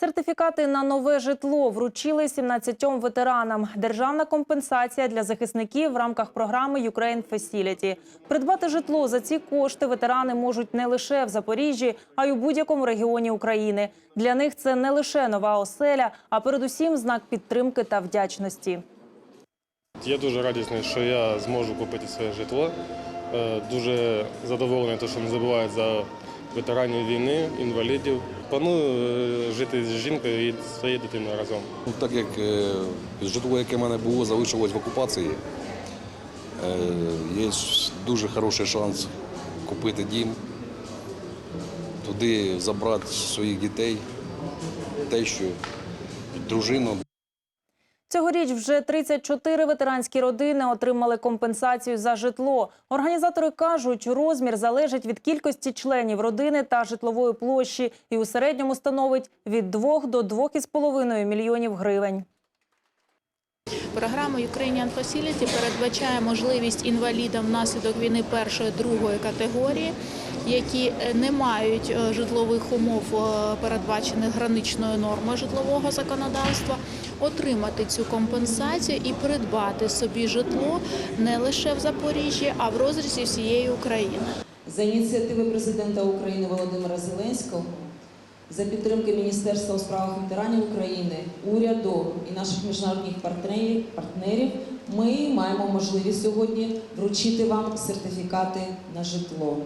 Сертифікати на нове житло вручили 17 ветеранам. Державна компенсація для захисників в рамках програми «Ukraine Facility». Придбати житло за ці кошти ветерани можуть не лише в Запоріжжі, а й у будь-якому регіоні України. Для них це не лише нова оселя, а передусім знак підтримки та вдячності. Я дуже радісний, що я зможу купити своє житло. Е, Дуже задоволений, що не забувають за ветеранів війни, інвалідів. Планую е, жити з жінкою і своєю дитиною разом. Ну, Так як е, житло, яке в мене було, залишилось в окупації, е, є дуже хороший шанс купити дім, туди забрати своїх дітей, тещу, дружину. Цьогоріч вже 34 ветеранські родини отримали компенсацію за житло. Організатори кажуть, розмір залежить від кількості членів родини та житлової площі і у середньому становить від 2 до 2,5 мільйонів гривень. Програма Ukrainian Facility передбачає можливість інвалідам внаслідок війни першої другої категорії, які е, не мають е, житлових умов, е, передбачених граничною нормою житлового законодавства, отримати цю компенсацію і придбати собі житло не лише в Запоріжжі, а в розрізі всієї України. За ініціативи президента України Володимира Зеленського, за підтримки Міністерства у справах ветеранів України, уряду і наших міжнародних партнерів, партнерів, ми маємо можливість сьогодні вручити вам сертифікати на житло.